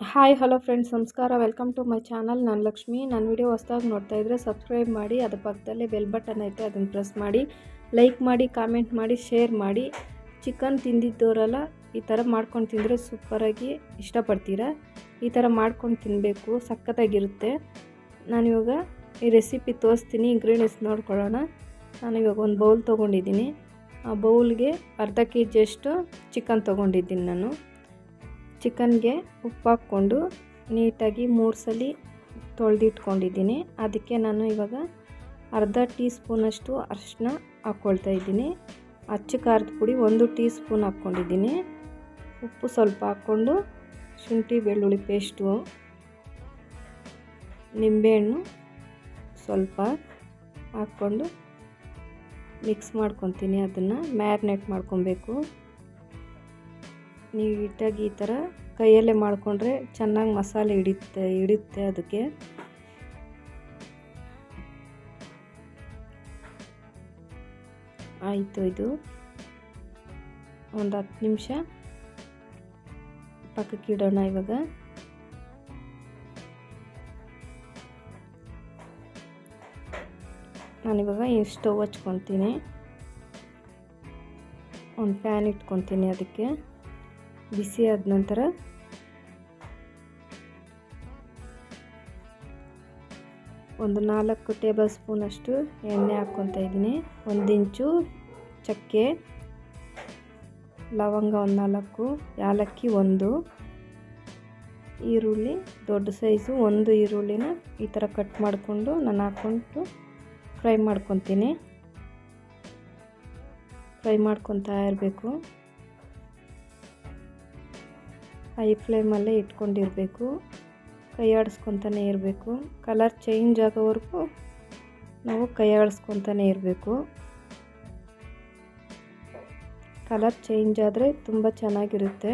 Hi hello friends ನಮಸ್ಕಾರ. Welcome to my channel ನಾನು ಲಕ್ಷ್ಮಿ. ನನ್ನ ವಿಡಿಯೋ ಹೊಸ್ದಾಗಿ ನೋಡ್ತಾ ಇದ್ದರೆ ಸಬ್ಸ್ಕ್ರೈಬ್ ಮಾಡಿ, ಅದ್ರ ಪಕ್ಕದಲ್ಲೇ ಬೆಲ್ ಬಟನ್ ಐತೆ, ಅದನ್ನು ಪ್ರೆಸ್ ಮಾಡಿ. ಲೈಕ್ ಮಾಡಿ ಕಾಮೆಂಟ್ ಮಾಡಿ ಶೇರ್ ಮಾಡಿ. ಚಿಕನ್ ತಿಂದಿದ್ದವರೆಲ್ಲ, ಈ ಥರ ಮಾಡ್ಕೊಂಡು ತಿಂದರೆ ಸೂಪರಾಗಿ ಇಷ್ಟಪಡ್ತೀರಾ? ಈ ಥರ ಮಾಡ್ಕೊಂಡು ತಿನ್ನಬೇಕು ಸಖತ್ತಾಗಿರುತ್ತೆ. ನಾನಿವಾಗ ಈ ರೆಸಿಪಿ ತೋರಿಸ್ತೀನಿ ಇಂಗ್ರೀಡಿಯೆಂಟ್ಸ್ ನೋಡ್ಕೊಳ್ಳೋಣ. ನಾನಿವಾಗ ಒಂದು ಬೌಲ್ ತೊಗೊಂಡಿದ್ದೀನಿ. ಆ ಬೌಲ್ಗೆ ಅರ್ಧ ಕೆ ಜಿಯಷ್ಟು ಚಿಕನ್ ತೊಗೊಂಡಿದ್ದೀನಿ ನಾನು. ಚಿಕನ್ಗೆ ಉಪ್ಪು ಹಾಕ್ಕೊಂಡು ನೀಟಾಗಿ ಮೂರು ಸಲ ತೊಳೆದಿಟ್ಕೊಂಡಿದ್ದೀನಿ. ಅದಕ್ಕೆ ನಾನು ಇವಾಗ ಅರ್ಧ ಟೀ ಸ್ಪೂನಷ್ಟು ಅರಿಶಿನ ಹಾಕ್ಕೊಳ್ತಾ ಇದ್ದೀನಿ. ಅಚ್ಚ ಖಾರದ ಪುಡಿ ಒಂದು ಟೀ ಸ್ಪೂನ್ ಹಾಕ್ಕೊಂಡಿದ್ದೀನಿ. ಉಪ್ಪು ಸ್ವಲ್ಪ ಹಾಕ್ಕೊಂಡು ಶುಂಠಿ ಬೆಳ್ಳುಳ್ಳಿ ಪೇಸ್ಟು, ನಿಂಬೆಹಣ್ಣು ಸ್ವಲ್ಪ ಹಾಕ್ಕೊಂಡು ಮಿಕ್ಸ್ ಮಾಡ್ಕೊತೀನಿ. ಅದನ್ನು ಮ್ಯಾರಿನೇಟ್ ಮಾಡ್ಕೊಬೇಕು. ನೀಟಾಗಿ ಈ ಥರ ಕೈಯಲ್ಲೇ ಮಾಡಿಕೊಂಡ್ರೆ ಚೆನ್ನಾಗಿ ಮಸಾಲೆ ಹಿಡಿಯುತ್ತೆ ಹಿಡಿಯುತ್ತೆ ಅದಕ್ಕೆ. ಆಯಿತು ಇದು. ಒಂದು ಹತ್ತು ನಿಮಿಷ ಪಕ್ಕಕ್ಕೆ ಇಡೋಣ ಇವಾಗ. ನಾನಿವಾಗ ಈ ಸ್ಟವ್ ಹಚ್ಕೊತೀನಿ ಒಂದು ಪ್ಯಾನ್ ಇಟ್ಕೊತೀನಿ ಅದಕ್ಕೆ. ಬಿಸಿ ಆದ ನಂತರ ಒಂದು ನಾಲ್ಕು ಟೇಬಲ್ ಸ್ಪೂನಷ್ಟು ಎಣ್ಣೆ ಹಾಕ್ಕೊತಾ ಇದ್ದೀನಿ. ಒಂದು ಇಂಚು ಚಕ್ಕೆ, ಲವಂಗ ಒಂದು ನಾಲ್ಕು, ಯಾಲಕ್ಕಿ ಒಂದು, ಈರುಳ್ಳಿ ದೊಡ್ಡ ಸೈಜು ಒಂದು ಈರುಳ್ಳಿನ ಈ ಥರ ಕಟ್ ಮಾಡಿಕೊಂಡು ನಾನು ಹಾಕ್ಕೊಂಡು ಫ್ರೈ ಮಾಡ್ಕೊತೀನಿ. ಫ್ರೈ ಮಾಡ್ಕೊತಾ ಇರಬೇಕು. ಹೈ ಫ್ಲೇಮಲ್ಲೇ ಇಟ್ಕೊಂಡಿರಬೇಕು. ಕೈ ಆಡಿಸ್ಕೊತಾನೆ ಇರಬೇಕು. ಕಲರ್ ಚೇಂಜ್ ಆಗೋವರೆಗೂ ನಾವು ಕೈ ಆಡಿಸ್ಕೊತಾನೆ ಇರಬೇಕು. ಕಲರ್ ಚೇಂಜ್ ಆದರೆ ತುಂಬ ಚೆನ್ನಾಗಿರುತ್ತೆ.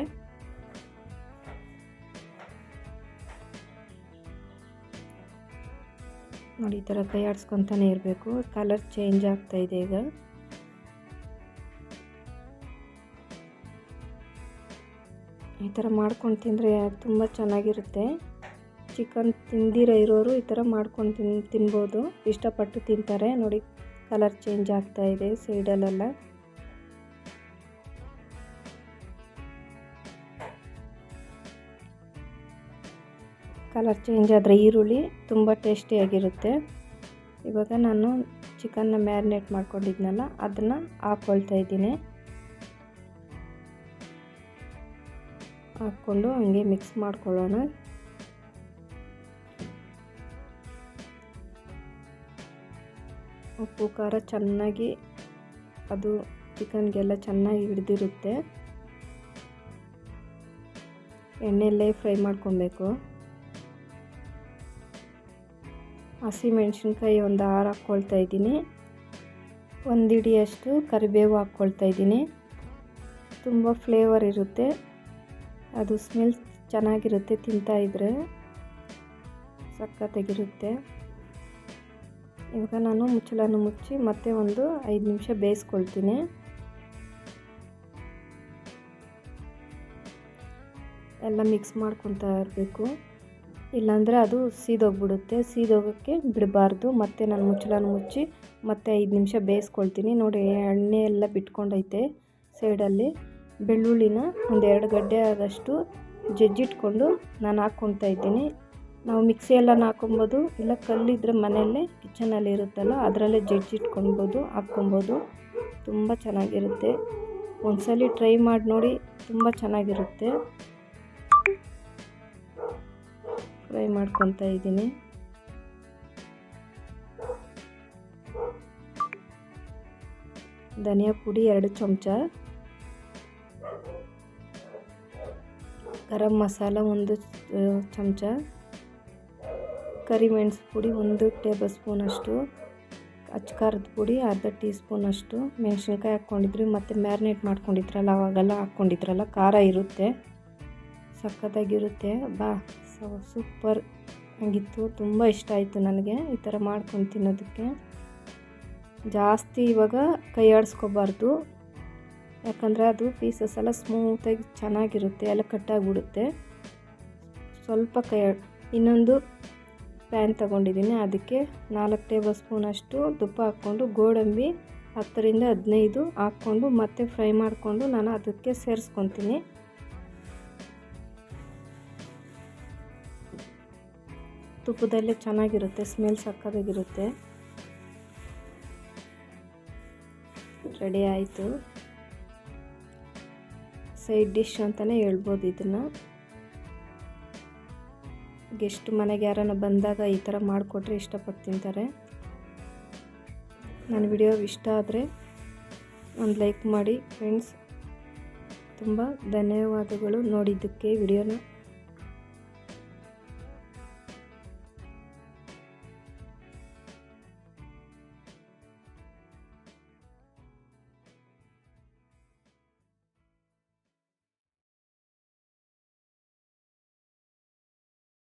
ನೋಡಿ, ಈ ಥರ ಕೈ ಆಡಿಸ್ಕೊತಾನೆ ಇರಬೇಕು. ಕಲರ್ ಚೇಂಜ್ ಆಗ್ತಾಯಿದೆ ಈಗ. ಈ ಥರ ಮಾಡ್ಕೊಂಡು ತಿಂದರೆ ತುಂಬ ಚೆನ್ನಾಗಿರುತ್ತೆ. ಚಿಕನ್ ತಿಂದಿರೋ ಇರೋರು ಈ ಥರ ಮಾಡ್ಕೊಂಡು ತಿನ್, ತಿನ್ಬೋದು. ಇಷ್ಟಪಟ್ಟು ತಿಂತಾರೆ. ನೋಡಿ, ಕಲರ್ ಚೇಂಜ್ ಆಗ್ತಾ ಇದೆ ಸೈಡಲ್ಲೆಲ್ಲ. ಕಲರ್ ಚೇಂಜ್ ಆದರೆ ಈರುಳ್ಳಿ ತುಂಬ ಟೇಸ್ಟಿಯಾಗಿರುತ್ತೆ. ಇವಾಗ ನಾನು ಚಿಕನ್ನ ಮ್ಯಾರಿನೇಟ್ ಮಾಡ್ಕೊಂಡಿದ್ನಲ್ಲ, ಅದನ್ನು ಹಾಕ್ಕೊಳ್ತಾ ಇದ್ದೀನಿ. ಹಾಕ್ಕೊಂಡು ಹಂಗೆ ಮಿಕ್ಸ್ ಮಾಡ್ಕೊಳ್ಳೋಣ. ಉಪ್ಪು, ಖಾರ ಚೆನ್ನಾಗಿ ಅದು ಚಿಕನ್ಗೆಲ್ಲ ಚೆನ್ನಾಗಿ ಹಿಡ್ದಿರುತ್ತೆ. ಎಣ್ಣೆಯಲ್ಲೇ ಫ್ರೈ ಮಾಡ್ಕೊಬೇಕು. ಹಸಿಮೆಣ್ಸಿನ್ಕಾಯಿ ಒಂದು ಆರು ಹಾಕ್ಕೊಳ್ತಾ ಇದ್ದೀನಿ. ಒಂದು ಹಿಡಿಯಷ್ಟು ಕರಿಬೇವು ಹಾಕ್ಕೊಳ್ತಾ ಇದ್ದೀನಿ. ತುಂಬ ಫ್ಲೇವರ್ ಇರುತ್ತೆ. ಅದು ಸ್ಮೆಲ್ ಚೆನ್ನಾಗಿರುತ್ತೆ ತಿಂತಾಯಿದ್ರೆ ಸಖತ್ತಾಗಿರುತ್ತೆ. ಇವಾಗ ನಾನು ಮುಚ್ಚಳನ್ನು ಮುಚ್ಚಿ ಮತ್ತೆ ಒಂದು ಐದು ನಿಮಿಷ ಬೇಯಿಸ್ಕೊಳ್ತೀನಿ. ಎಲ್ಲ ಮಿಕ್ಸ್ ಮಾಡ್ಕೊತಾ ಇರಬೇಕು. ಇಲ್ಲಾಂದರೆ ಅದು ಸೀದೋಗ್ಬಿಡುತ್ತೆ. ಸೀದೋಗೋಕ್ಕೆ ಬಿಡಬಾರ್ದು. ಮತ್ತೆ ನಾನು ಮುಚ್ಚಳನ ಮುಚ್ಚಿ ಮತ್ತೆ ಐದು ನಿಮಿಷ ಬೇಯಿಸ್ಕೊಳ್ತೀನಿ. ನೋಡಿ, ಎಣ್ಣೆ ಎಲ್ಲ ಬಿಟ್ಕೊಂಡೈತೆ ಸೈಡಲ್ಲಿ ಬೆಳ್ಳುಳ್ಳಿನ ಒಂದು ಎರಡು ಗಡ್ಡೆ ಆದಷ್ಟು ಜಜ್ಜಿಟ್ಕೊಂಡು ನಾನು ಹಾಕ್ಕೊಳ್ತಾ ಇದ್ದೀನಿ. ನಾವು ಮಿಕ್ಸಿಯೆಲ್ಲ ಹಾಕೊಬೋದು ಇಲ್ಲ ಕಲ್ಲಿದ್ದರೆ ಮನೆಯಲ್ಲೇ ಕಿಚನಲ್ಲಿ ಇರುತ್ತಲ್ಲ, ಅದರಲ್ಲೇ ಜಜ್ಜಿಟ್ಕೊಳ್ಬೋದು ಹಾಕ್ಕೊಬೋದು ತುಂಬ ಚೆನ್ನಾಗಿರುತ್ತೆ. ಒಂದ್ಸಲ ಟ್ರೈ ಮಾಡಿ ನೋಡಿ, ತುಂಬ ಚೆನ್ನಾಗಿರುತ್ತೆ. ಫ್ರೈ ಮಾಡ್ಕೊತಾ ಇದ್ದೀನಿ. ಧನಿಯಾ ಪುಡಿ ಎರಡು ಚಮಚ. ಗರಂ ಮಸಾಲ ಒಂದು ಚಮಚ. ಕರಿಮೆಣಸು ಪುಡಿ ಒಂದು ಟೇಬಲ್ ಸ್ಪೂನಷ್ಟು ಅಚ್ಚ ಖಾರದ ಪುಡಿ ಅರ್ಧ ಟೀ ಸ್ಪೂನಷ್ಟು ಮೆಣಸಿನ್ಕಾಯಿ ಹಾಕ್ಕೊಂಡಿದ್ರಿ, ಮತ್ತು ಮ್ಯಾರಿನೇಟ್ ಮಾಡ್ಕೊಂಡಿದ್ರಲ್ಲ, ಅವಾಗೆಲ್ಲ ಹಾಕ್ಕೊಂಡಿದ್ರಲ್ಲ, ಖಾರ ಇರುತ್ತೆ. ಸಖತ್ತಾಗಿರುತ್ತೆ. ಬಾ ಸೂಪರ್ ಆಗಿತ್ತು. ತುಂಬ ಇಷ್ಟ ಆಯಿತು ನನಗೆ ಈ ಥರ ಮಾಡ್ಕೊಂಡು ತಿನ್ನೋದಕ್ಕೆ. ಜಾಸ್ತಿ ಇವಾಗ ಕೈ ಆಡಿಸ್ಕೋಬಾರ್ದು ಯಾಕಂದರೆ ಅದು ಪೀಸಸ್ ಎಲ್ಲ ಸ್ಮೂತಾಗಿ ಚೆನ್ನಾಗಿರುತ್ತೆ, ಎಲ್ಲ ಕಟ್ಟಾಗಿಬಿಡುತ್ತೆ. ಸ್ವಲ್ಪ ಕೈ, ಇನ್ನೊಂದು ಪ್ಯಾನ್ ತಗೊಂಡಿದ್ದೀನಿ. ಅದಕ್ಕೆ ನಾಲ್ಕು ಟೇಬಲ್ ಸ್ಪೂನಷ್ಟು ತುಪ್ಪ ಹಾಕ್ಕೊಂಡು, ಗೋಡಂಬಿ ಹತ್ತರಿಂದ ಹದಿನೈದು ಹಾಕ್ಕೊಂಡು, ಮತ್ತೆ ಫ್ರೈ ಮಾಡಿಕೊಂಡು ನಾನು ಅದಕ್ಕೆ ಸೇರಿಸ್ಕೊತೀನಿ. ತುಪ್ಪದಲ್ಲೇ ಚೆನ್ನಾಗಿರುತ್ತೆ, ಸ್ಮೆಲ್ ಸಕ್ಕದಾಗಿರುತ್ತೆ ರೆಡಿ ಆಯಿತು. ಸೈಡ್ ಡಿಶ್ ಅಂತಲೇ ಹೇಳ್ಬೋದು ಇದನ್ನು. ಗೆಸ್ಟ್ ಮನೆಗೆ ಯಾರನ್ನ ಬಂದಾಗ ಈ ಥರ ಮಾಡಿಕೊಟ್ರೆ ಇಷ್ಟಪಟ್ಟು ತಿಂತಾರೆ. ನನ್ನ ವಿಡಿಯೋ ಇಷ್ಟ ಆದರೆ ಒಂದು ಲೈಕ್ ಮಾಡಿ ಫ್ರೆಂಡ್ಸ್ ತುಂಬ ಧನ್ಯವಾದಗಳು ನೋಡಿದ್ದಕ್ಕೆ ವಿಡಿಯೋನ.